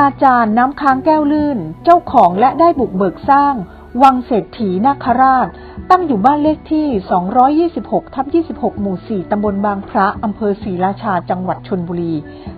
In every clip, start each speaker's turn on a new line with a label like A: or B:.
A: อาจารย์น้ำค้างแก้วลื่น เจ้าของและได้บุกเบิกสร้าง วังเศรษฐีนาคราช ตั้งอยู่บ้านเลขที่ 226 ทับ 26 หมู่ 4 ตำบลบางพระ อำเภอศรีราชา จังหวัดชนบุรี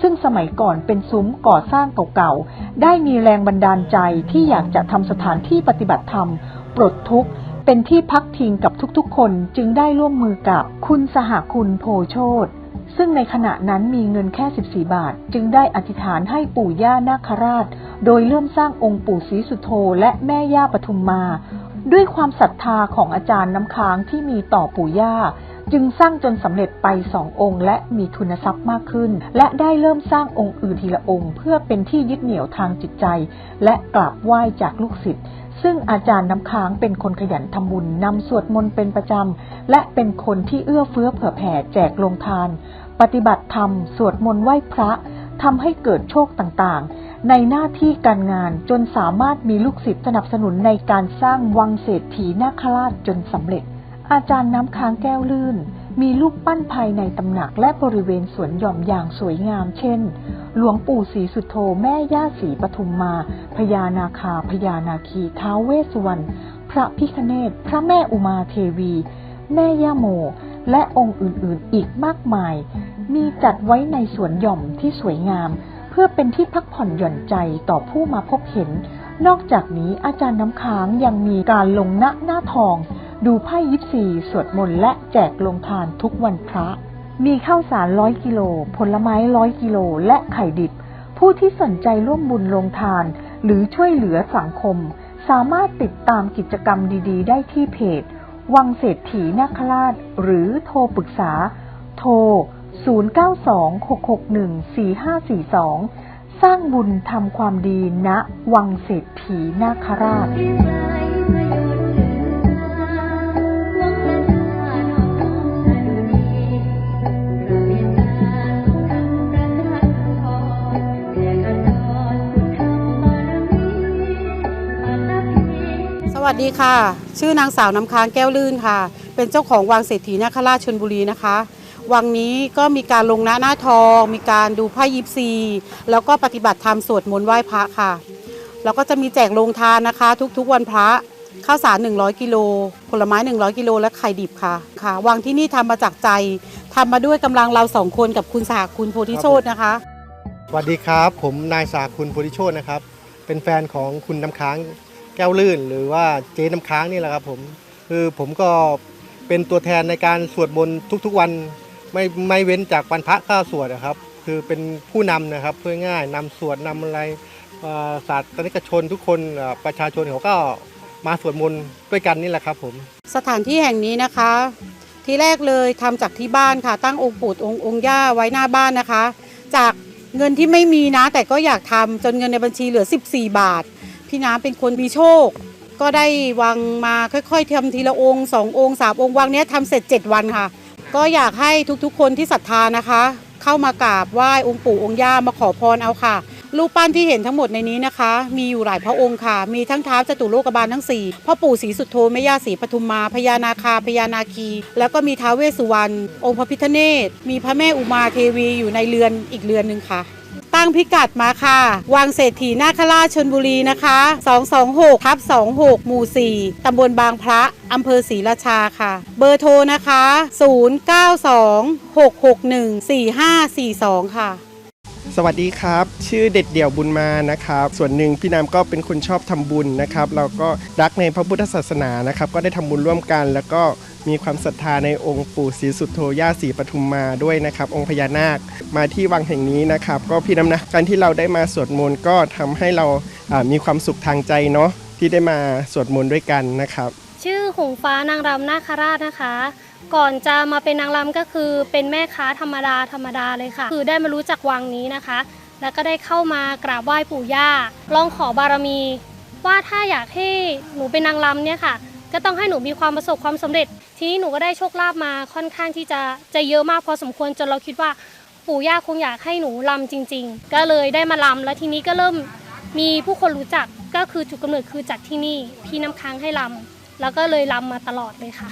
A: ซึ่งสมัยก่อนเป็นซุ้มก่อสร้างเก่าๆ ได้มีแรงบันดาลใจที่อยากจะทำสถานที่ปฏิบัติธรรม ปลดทุกข์ เป็นที่พักพิงกับทุกๆ คนจึงได้ร่วมมือกับคุณสหคุณโพโชต ซึ่งในขณะนั้นมีเงินแค่ 14 บาท จึงได้อธิษฐานให้ปู่ย่านาคราช โดยเริ่มสร้างองค์ปู่ศรีสุโธและแม่ย่าปทุมมา ด้วยความศรัทธาของอาจารย์น้ำค้างที่มีต่อปู่ย่า จึงสร้างจนสำเร็จไปสององค์ และมีทุนทรัพย์มากขึ้น และได้เริ่มสร้างองค์อื่นทีละองค์ เพื่อเป็นที่ยึดเหนี่ยวทางจิตใจ และกราบไหว้จากลูกศิษย์ซึ่งอาจารย์น้ำค้างเป็นคนขยันทำบุญนำสวดมนต์เป็นประจำ และเป็นคนที่เอื้อเฟื้อเผื่อแผ่แจกลงทาน ปฏิบัติธรรม สวดมนต์ไหว้พระทำให้เกิดโชคต่างๆ ในหน้าที่การงานจนสามารถมีลูกศิษย์สนับสนุนในการสร้างวังเศรษฐีนาคราชจนสำเร็จ อาจารย์น้ำค้างแก้วลื่น มีรูปปั้นภายในตำหนักและบริเวณสวนหย่อมอย่างสวยงาม เช่น หลวงปู่ศรีสุโธแม่ย่าศรีปทุมมา พญานาคาพญานาคีท้าวเวสสุวรรณพระพิคเนศพระแม่อุมาเทวี แม่ย่าโม และองค์อื่นๆ อีกมากมาย มีจัดไว้ในสวนหย่อมที่สวยงาม เพื่อเป็นที่พักผ่อนหย่อนใจต่อผู้มาพบเห็น นอกจากนี้อาจารย์น้ำค้างยังมีการลงหน้าหน้าทอง ดูไพ่ยิปซีสวดมนต์และแจกลงทานทุกวันพระ มีข้าวสารร้อยกิโล ผลไม้ร้อยกิโล และไข่ดิบ ผู้ที่สนใจร่วมบุญลงทาน หรือช่วยเหลือสังคม สามารถติดตามกิจกรรมดีๆ ได้ที่เพจ วังเศรษฐีนาคราช หรือโทรปรึกษา โทร 0926614542 สร้างบุญทำความดีณวังเศรษฐีนาคราช
B: วัสดีค่ะ ชื่อนางสาวน้ำค้างแก้วลื่นค่ะ เป็นเจ้าของวังเศรษฐีนาคราชชนบุรีนะคะ วังนี้ก็มีการลงหน้าหน้าทอง มีการดูไพ่ยิปซี แล้วก็ปฏิบัติธรรมสวดมนต์ไหว้พระค่ะ แล้วก็จะมีแจกโรงทานนะคะ ทุกๆวันพระข้าวสาร 100 กิโล ผลไม้ 100 กิโล และไข่ดิบค่ะ ค่ะ วังที่นี่ทำมาจากใจทำมาด้วยกำลังเราสองคนกับคุณสหคุณโพธิโชตนะคะ
C: สวัสดีครับ ผมนายสาคุณโพธิโชตนะครับ เป็นแฟนของคุณน้ำค้าง แก้วลื่น หรือว่าเจ๊น้ำค้างนี่แหละครับผมคือผมก็เป็นตัวแทนในการสวดมนต์ทุกๆวันไม่ไม่เว้นจากวันพระก็สวดนะครับ คือเป็นผู้นำนะครับเพื่อง่ายนำสวดนำอะไรเอ่อศาสนิกชนทุกคนประชาชนเขาก็มาสวดมนต์ด้วยกันนี่แหละครับผม
B: สถานที่แห่งนี้นะคะ ที่แรกเลยทำจากที่บ้านค่ะ ตั้งองค์ปู่องค์องค์ย่าไว้หน้าบ้านนะคะ จากเงินที่ไม่มีนะ แต่ก็อยากทำจนเงินในบัญชีเหลือ 14 บาท พี่น้ำเป็นคนมีโชค ก็ได้วางมาค่อยๆทำทีละองค์สององค์สามองค์วังเนี้ยทำเสร็จ 7 วันค่ะ ก็อยากให้ทุกๆคนที่ศรัทธานะคะ เข้ามากราบไหว้องค์ปู่องค์ย่ามาขอพรเอาค่ะรูปปั้นที่เห็นทั้งหมดในนี้นะคะ มีอยู่หลายพระองค์ค่ะ มีทั้งเท้าวจตุโลกบาลทั้ง4พ่อปู่ศรีสุดโธแม่ย่าศรีปทุมมาพญานาคาพญานาคี แล้วก็มีท้าวเวสสุวรรณองค์พระพิฆเนศมีพระแม่อุมาเทวีอยู่ในเรือนอีกเรือนหนึ่งค่ะ ตั้งพิกัดมาค่ะ วังเศรษฐีนาคราชชนบุรีนะคะ 226ทับ26 หมู่ 4 ตำบลบางพระอำเภอศรีราชาค่ะ เบอร์โทรนะคะ 0926614542 ค่ะ
D: สวัสดีครับ ชื่อเด็ดเดี่ยวบุญมานะครับ ส่วนหนึ่งพี่น้ำก็เป็นคนชอบทำบุญนะครับ เราก็รักในพระพุทธศาสนานะครับ ก็ได้ทำบุญร่วมกัน แล้วก็ มีความศรัทธาในองค์ปู่ศรีสุโธย่าศรีปทุมมาด้วยนะครับ องค์พญานาคมาที่วังแห่งนี้นะครับ ก็พี่น้ำนะการที่เราได้มาสวดมนต์ก็ทำให้เราอ่ามีความสุขทางใจเนาะที่ได้มาสวดมนต์ด้วยกันนะครับ
E: ชื่อหงฟ้านางรำนาคราชนะคะก่อนจะมาเป็นนางรำก็คือเป็นแม่ค้าธรรมดาธรรมดาเลยค่ะ คือได้มารู้จักวังนี้นะคะ แล้วก็ได้เข้ามากราบไหว้ปู่ย่าลองขอบารมี ว่าถ้าอยากให้หนูเป็นนางรำเนี่ยค่ะ ก็ต้องให้หนูมีความประสบความสำเร็จ ทีนี้หนูก็ได้โชคลาภมาค่อนข้างที่จะจะเยอะมากพอสมควรจนเราคิดว่าปู่ย่าคงอยากให้หนูรำจริง ๆ ก็เลยได้มาลำแล้วทีนี้ก็เริ่มมีผู้คนรู้จักก็คือจุดกำเนิดคือจากที่นี่พี่น้ำค้างให้ลำแล้วก็เลยลำมาตลอดเลยค่ะ